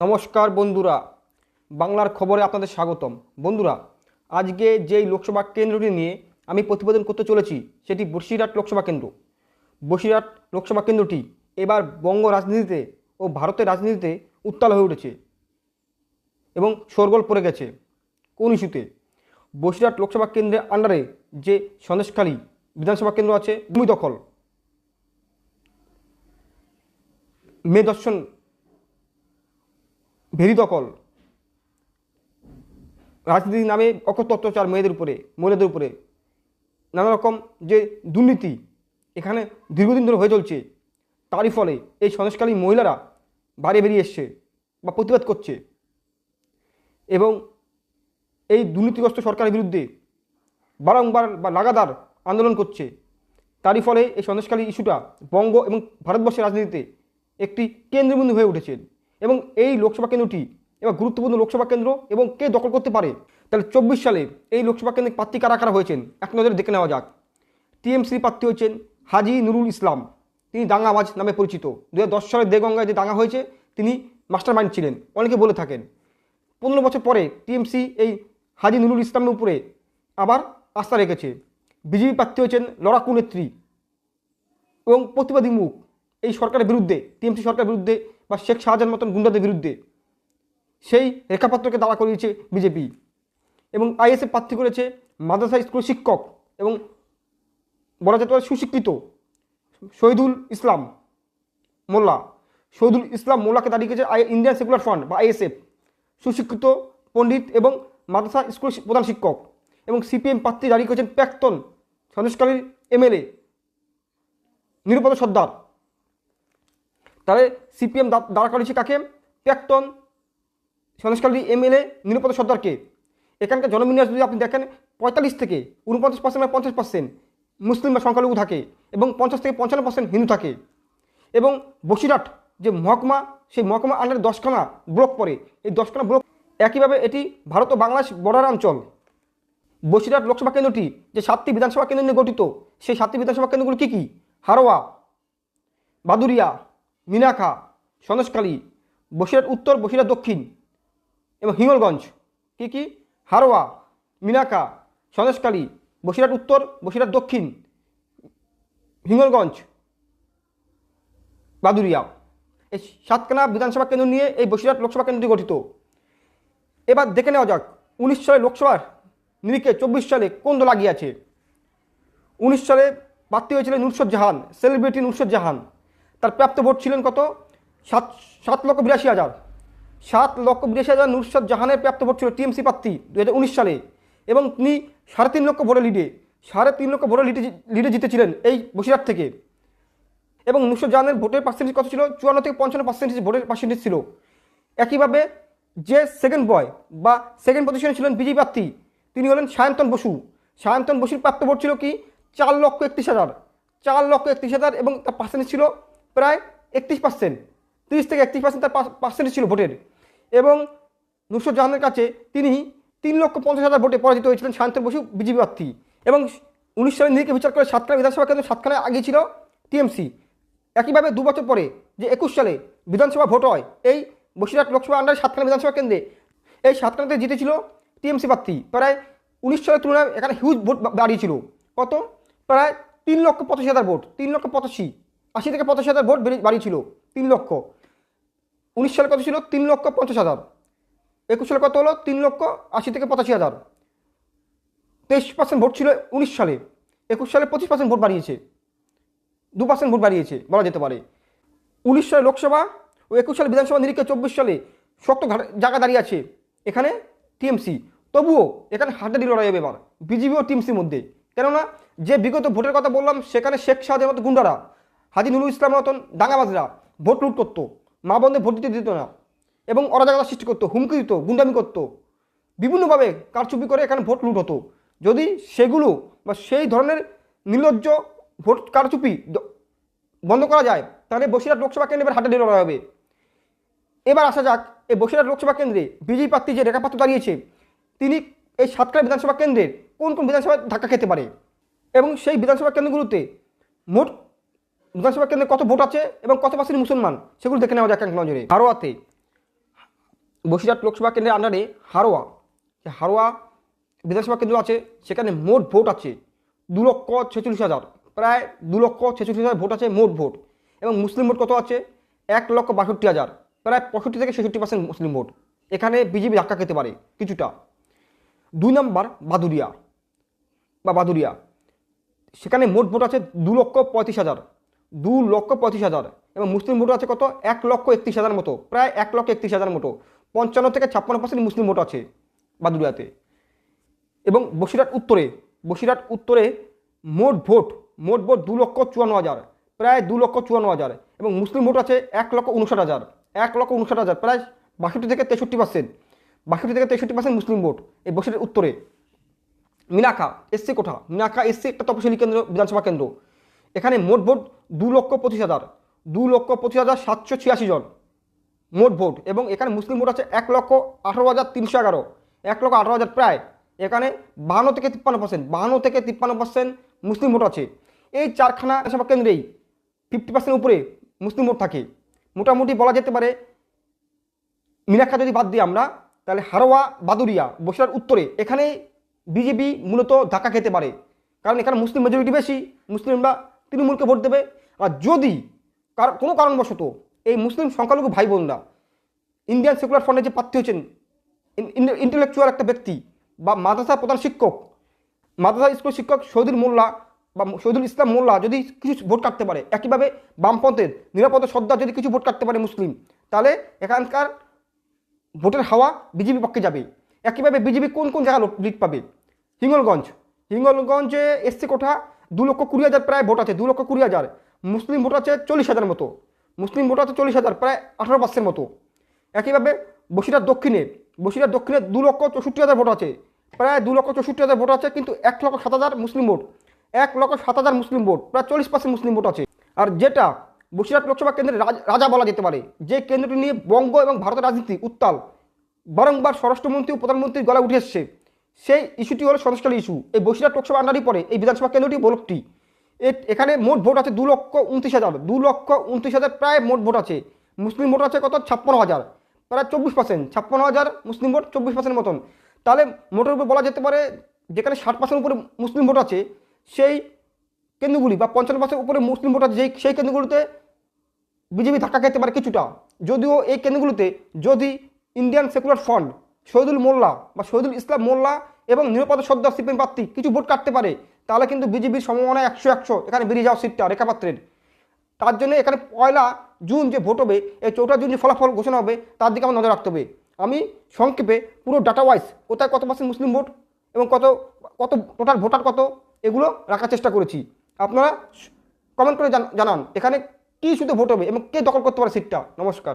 নমস্কার বন্ধুরা, বাংলার খবরে আপনাদের স্বাগতম। বন্ধুরা, আজকে যেই লোকসভা কেন্দ্রটি নিয়ে আমি প্রতিবেদন করতে চলেছি, সেটি বসিরহাট লোকসভা কেন্দ্র। বসিরহাট লোকসভা কেন্দ্রটি এবার বঙ্গ রাজনীতিতে ও ভারতের রাজনীতিতে উত্তাল হয়ে উঠেছে এবং শোরগোল পড়ে গেছে কোন ইস্যুতে। বসিরহাট লোকসভা কেন্দ্রের আন্ডারে যে সন্দেশখালী বিধানসভা কেন্দ্র আছে, ভূমি দখল। মে দর্শন ভেরি দখল রাজনীতির নামে অকথ্য অত্যাচার মেয়েদের উপরে, মহিলাদের উপরে। নানা রকম যে দুর্নীতি এখানে দীর্ঘদিন ধরে হয়ে চলছে, তারই ফলে এই সন্দেশকালী মহিলারা বাইরে বেরিয়ে এসছে বা প্রতিবাদ করছে। এবং এই দুর্নীতিগ্রস্ত সরকারের বিরুদ্ধে বারংবার বা লাগাতার আন্দোলন করছে। তারই ফলে এই সন্দেশকালী ইস্যুটা বঙ্গ এবং ভারতবর্ষের রাজনীতিতে একটি কেন্দ্রবিন্দু হয়ে উঠেছে। এবং এই লোকসভা কেন্দ্রটি এবার গুরুত্বপূর্ণ লোকসভা কেন্দ্র এবং কে দখল করতে পারে? তাহলে চব্বিশ সালে এই লোকসভা কেন্দ্রে প্রার্থী কারা কারা হয়েছেন? এক নজরে দেখে নেওয়া যাক। টিএমসি প্রার্থী হয়েছেন হাজি নুরুল ইসলাম। তিনি দাঙ্গাবাজ নামে পরিচিত। দু সালে দেগঙ্গায় যে দাঙ্গা হয়েছে, তিনি মাস্টার মাইন্ড ছিলেন। অনেকে বলে থাকেন। পনেরো বছর পরে টিএমসি এই হাজি নুরুল ইসলামের উপরে আবার আস্থা রেখেছে। বিজেপি প্রার্থী হয়েছেন লড়াকু নেত্রী। এবং প্রতিবাদী মুখ এই সরকারের বিরুদ্ধে, টিএমসি সরকারের বিরুদ্ধে বা শেখ শাহজাহান মতন গুন্ডাদের বিরুদ্ধে সেই রেখাপাত্রকে দাঁড়া করিয়েছে বিজেপি। এবং আইএসএ প্রার্থী করেছে মাদ্রাসা স্কুল শিক্ষক এবং বলা যেতে পারে সুশিক্ষিত শহীদুল ইসলাম মোল্লা। শহীদুল ইসলাম মোল্লাকে দাঁড়িয়ে গেছে ইন্ডিয়ান সেকুলার ফান্ড বা আইএসএফ। সুশিক্ষিত, পণ্ডিত এবং মাদ্রাসা স্কুল প্রধান শিক্ষক এবং সিপিএম প্রার্থী দাঁড়িয়ে করেছেন প্রাক্তন সন্দেশকালীর এমএলএ নিরুপদ সর্দার। তাহলে সিপিএম দাঁড়া করেছে কাকে? প্রাক্তন সন্দেশকালী এমএলএ নিরুপদ সর্দারকে। এখানকার জনবিন্যাস যদি আপনি দেখেন, পঁয়তাল্লিশ থেকে উনপঞ্চাশ পার্সেন্ট বা পঞ্চাশ পার্সেন্ট মুসলিম বা সংখ্যালঘু থাকে এবং পঞ্চাশ থেকে পঞ্চান্ন পার্সেন্ট হিন্দু থাকে। এবং বসিরহাট যে মহকুমা, সেই মহকুমা আন্ডারে দশখানা ব্লক পড়ে। এই দশখানা ব্লক একইভাবে এটি ভারত ও বাংলাদেশ বর্ডার অঞ্চল। বসিরহাট লোকসভা কেন্দ্রটি যে সাতটি বিধানসভা কেন্দ্র নিয়ে গঠিত, সেই সাতটি বিধানসভা কেন্দ্রগুলো কী কী? হারোয়া বাদুরিয়া মিনাখা সন্দেশকালী বসিরহাট উত্তর, বসিরহাট দক্ষিণ এবং হিঙ্গলগঞ্জ। কী কী? হারোয়া, মিনাখা সন্দেশকালী বসিরহাট উত্তর, বসিরহাট দক্ষিণ, হিঙ্গলগঞ্জ বাদুরিয়া এই সাতখানা বিধানসভা কেন্দ্র নিয়ে এই বসিরহাট লোকসভা কেন্দ্রটি গঠিত। এবার দেখে নেওয়া যাক, উনিশ সালে লোকসভার নিরিখে চব্বিশ সালে কোন দল আগিয়ে আছে? উনিশ সালে প্রার্থী হয়েছিলেন নুসরত জাহান সেলিব্রিটি নুসরত জাহান। তার প্রাপ্ত ভোট ছিলেন কত? সাত সাত লক্ষ বিরাশি হাজার। সাত লক্ষ বিরাশি হাজার নুসরত জাহানের প্রাপ্ত ভোট ছিল টিএমসি প্রার্থী দু হাজার উনিশ সালে এবং তিনি সাড়ে তিন লক্ষ ভোটে লিডে সাড়ে তিন লক্ষ ভোটে লিডে লিডে জিতেছিলেন এই বসিরহাট থেকে। এবং নুসরত জাহানের ভোটের পার্সেন্টেজ কত ছিল? চুয়ান্ন থেকে পঞ্চান্ন পার্সেন্টেজ ভোটের পার্সেন্টেজ ছিল। একইভাবে যে সেকেন্ড বয় বা সেকেন্ড পজিশনে ছিলেন বিজেপি প্রার্থী, তিনি হলেন সায়ন্তন বসু। সায়ন্তন বসুর প্রাপ্ত ভোট ছিল কি? চার লক্ষ একত্রিশ হাজার। চার লক্ষ একত্রিশ হাজার এবং তার পার্সেন্টেজ ছিল প্রায় একত্রিশ পার্সেন্ট তিরিশ থেকে একত্রিশ পার্সেন্ট তার পার্সেন্টেজ ছিল ভোটের। এবং নুসরত জাহানের কাছে তিনি তিন লক্ষ পঞ্চাশ হাজার ভোটে পরাজিত হয়েছিলেন সায়ন্তন বসু, বিজেপি প্রার্থী। এবং উনিশ সালের নিরিখে বিচার করে সাতখানা বিধানসভা কেন্দ্র সাতখানায় আগে ছিল টিএমসি। একইভাবে দু বছর পরে যে একুশ সালে বিধানসভা ভোট হয়, এই বসিরহাট লোকসভা আন্ডারে সাতখানা বিধানসভা কেন্দ্রে, এই সাতখানাতে জিতেছিল টিএমসি প্রার্থী। প্রায় উনিশ সালের তুলনায় এখানে হিউজ ভোট দাঁড়িয়েছিল। কত প্রায় তিন লক্ষ পঁচাশি হাজার ভোট, তিন লক্ষ পঁচাশি। আশি থেকে পঁচাশি হাজার ভোট বেড়ে বাড়িয়েছিল তিন লক্ষ। উনিশ সালে কত ছিল? তিন লক্ষ পঞ্চাশ হাজার। একুশ সালে কত হলো? তিন লক্ষ আশি থেকে পঁচাশি হাজার। তেইশ পার্সেন্ট ভোট ছিল উনিশ সালে। একুশ সালে পঁচিশ পার্সেন্ট ভোট বাড়িয়েছে। দু পার্সেন্ট ভোট বাড়িয়েছে, বলা যেতে পারে। উনিশ সালে লোকসভা ও একুশ সালে বিধানসভা নিরীক্ষা চব্বিশ সালে শক্ত জায়গা দাঁড়িয়ে আছে। এখানে টিএমসি। তবুও এখানে হাড্ডাডি লড়াই হবে এবার। বিজেপি ও টিএমসির মধ্যে। কেননা, যে বিগত ভোটের কথা বললাম, সেখানে শেখ শাহজাহান মতো গুন্ডারা হাজি নুরুল ইসলামের মতন দাঙ্গাবাজরা ভোট লুট করতো, মা বন্ধে ভোট দিতে দিত না এবং অরাজকতা সৃষ্টি করতো, হুমকি দিত, গুন্ডামি করতো। বিভিন্নভাবে কারচুপি করে এখানে ভোট লুট হতো। যদি সেগুলো বা সেই ধরনের নির্লজ্জ ভোট কারচুপি বন্ধ করা যায়, তাহলে বসিরহাট লোকসভা কেন্দ্রে এবার হাড্ডাডি লড়াই হবে। এবার আসা যাক, এই বসিরহাট লোকসভা কেন্দ্রে বিজেপি প্রার্থী যে রেখাপাত্র দাঁড়িয়েছে, তিনি এই সাতখানা বিধানসভা কেন্দ্রের কোন কোন বিধানসভায় ধাক্কা খেতে পারে? এবং সেই বিধানসভা কেন্দ্রগুলোতে মোট বিধানসভা কেন্দ্রে কত ভোট আছে এবং কত পার্সেন্ট মুসলমান, সেগুলো দেখে নেওয়া যাক এক নজরে। হারোয়াতে বসিরহাট লোকসভা কেন্দ্রের আন্ডারে হারোয়া হারোয়া বিধানসভা কেন্দ্র আছে, সেখানে মোট ভোট আছে দু লক্ষ ছেচল্লিশ হাজার, প্রায় দু লক্ষ ছেচল্লিশ হাজার ভোট আছে মোট ভোট এবং মুসলিম ভোট কত আছে? এক লক্ষ বাষট্টি হাজার, প্রায় পঁয়ষট্টি থেকে ছেষট্টি পার্সেন্ট মুসলিম ভোট, এখানে বিজেপি ধাক্কা খেতে পারে কিছুটা। দুই নম্বর বাদুরিয়া বা বাদুরিয়া সেখানে মোট ভোট আছে দু লক্ষ পঁয়ত্রিশ হাজার দু লক্ষ পঁচিশ হাজার এবং মুসলিম ভোট আছে কত? এক লক্ষ একত্রিশ হাজার মতো, প্রায় এক লক্ষ একত্রিশ হাজার মতো। পঞ্চান্ন থেকে ছাপ্পান্ন পার্সেন্ট মুসলিম ভোট আছে বাদুরিয়াতে এবং বসিরহাট উত্তরে বসিরহাট উত্তরে মোট ভোট মোট ভোট দু লক্ষ চুয়ান্ন হাজার, প্রায় দু লক্ষ চুয়ান্ন হাজার। এবং মুসলিম ভোট আছে এক লক্ষ উনষাট হাজার, এক লক্ষ উনষাট হাজার, প্রায় বাষট্টি থেকে তেষট্টি পার্সেন্ট বাষট্টি থেকে তেষট্টি পার্সেন্ট মুসলিম ভোট এই বসিরহাট উত্তরে। মিনাখা এসসি কোঠা মিনাখা এসসি একটা তপশিলি কেন্দ্র, বিধানসভা কেন্দ্র। এখানে মোট ভোট দু লক্ষ পঁচিশ হাজার। দু লক্ষ পঁচিশ হাজার সাতশো ছিয়াশি জন মোট ভোট এবং এখানে মুসলিম ভোট আছে এক লক্ষ আঠারো হাজার তিনশো এগারো। এক লক্ষ আঠারো হাজার প্রায়। এখানে বাহান্ন থেকে তিপ্পান্ন পার্সেন্ট বাহান্ন থেকে তিপ্পান্ন পার্সেন্ট মুসলিম ভোট আছে। এই চারখানা বিধানসভা কেন্দ্রেই ফিফটি পার্সেন্ট উপরে মুসলিম ভোট থাকে। মোটামুটি বলা যেতে পারে, মিনাক্ষা যদি বাদ দিই আমরা, তাহলে হারোয়া বাদুরিয়া বসিরহাট উত্তরে এখানে বিজেপি মূলত ধাক্কা খেতে পারে। কারণ এখানে মুসলিম মেজরিটি বেশি, মুসলিমরা তৃণমূলকে ভোট দেবে। আর যদি কোনো কারণবশত এই মুসলিম সংখ্যালঘু ভাই বোনরা ইন্ডিয়ান সেকুলার ফ্রন্টে যে প্রার্থী হচ্ছেন ইন্টেলেকচুয়াল একটা ব্যক্তি বা মাদ্রাসা প্রধান শিক্ষক, মাদ্রাসা স্কুল শিক্ষক শহীদুল মোল্লা বা শহীদুল ইসলাম মোল্লা যদি কিছু ভোট কাটতে পারে, একইভাবে বামপন্থের নিরাপদ সর্দার যদি কিছু ভোট কাটতে পারে মুসলিম, তাহলে এখানকার ভোটের হাওয়া বিজেপি পক্ষে যাবে। একইভাবে বিজেপি কোন কোন জায়গায় লিড পাবে? হিঙ্গলগঞ্জ। হিঙ্গলগঞ্জে এসসি কোঠা দু লক্ষ কুড়ি হাজার প্রায় ভোট আছে, দু লক্ষ কুড়ি হাজার। মুসলিম ভোট আছে চল্লিশ হাজার মতো। মুসলিম ভোট আছে চল্লিশ হাজার, প্রায় আঠারো পার্সেন্ট মতো। একইভাবে বসিরহাট দক্ষিণে বসিরহাট দক্ষিণে দু লক্ষ চৌষট্টি হাজার ভোট আছে। প্রায় দু লক্ষ চৌষট্টি হাজার ভোট আছে, কিন্তু এক লক্ষ সাত হাজার মুসলিম ভোট। এক লক্ষ সাত হাজার মুসলিম ভোট, প্রায় চল্লিশ পার্সেন্ট মুসলিম ভোট আছে। আর যেটা বসিরহাট লোকসভা কেন্দ্রের রাজ- বলা যেতে পারে, যে কেন্দ্রটি নিয়ে বঙ্গ এবং ভারতের রাজনীতি উত্তাল, বারংবার স্বরাষ্ট্রমন্ত্রী ও প্রধানমন্ত্রীর গলায় উঠে এসছে। সেই ইস্যুটি হলো সন্ত্রাসী ইস্যু এই বসিরহাট লোকসভা আন্ডারই পড়ে এই বিধানসভা কেন্দ্রটি ব্লকটি এখানে মোট ভোট আছে দু লক্ষ উনত্রিশ হাজার। দু লক্ষ উনত্রিশ হাজার প্রায় মোট ভোট আছে। মুসলিম ভোট আছে কত? ছাপ্পান্ন হাজার। প্রায় চব্বিশ পার্সেন্ট ছাপ্পান্ন হাজার মুসলিম ভোট চব্বিশ পার্সেন্ট মতন। তাহলে মোটের উপর বলা যেতে পারে যেখানে ষাট পার্সেন্ট উপরে মুসলিম ভোট আছে, সেই কেন্দ্রগুলি বা পঞ্চান্ন পার্সেন্ট উপরে মুসলিম ভোট আছে, যেই, সেই কেন্দ্রগুলিতে বিজেপি ধাক্কা খেতে পারে কিছুটা। যদিও এই কেন্দ্রগুলিতে যদি Indian secular front Shahidul Molla বা শহীদুল ইসলাম মোল্লা এবং নিরাপদ সর্দার সিপিএম প্রার্থী কিছু ভোট কাটতে পারে, তাহলে কিন্তু বিজেপির সম্ভাবনা একশো একশো, এখানে বেরিয়ে যাওয়ার সিটটা রেখাপাত্রের। তার জন্য এখানে পয়লা জুন যে ভোট হবে, এই চৌঠা জুন যে ফলাফল ঘোষণা হবে, তার দিকে আমার নজর রাখতে হবে। আমি সংক্ষেপে পুরো ডাটা ওয়াইজ কোথায় কত পার্সেন্ট মুসলিম ভোট এবং কত কত টোটাল ভোটার কত, এগুলো রাখার চেষ্টা করেছি। আপনারা কমেন্ট করে জানান, এখানে কী শুধু ভোট হবে এবং কে দখল করতে পারে সিটটা নমস্কার।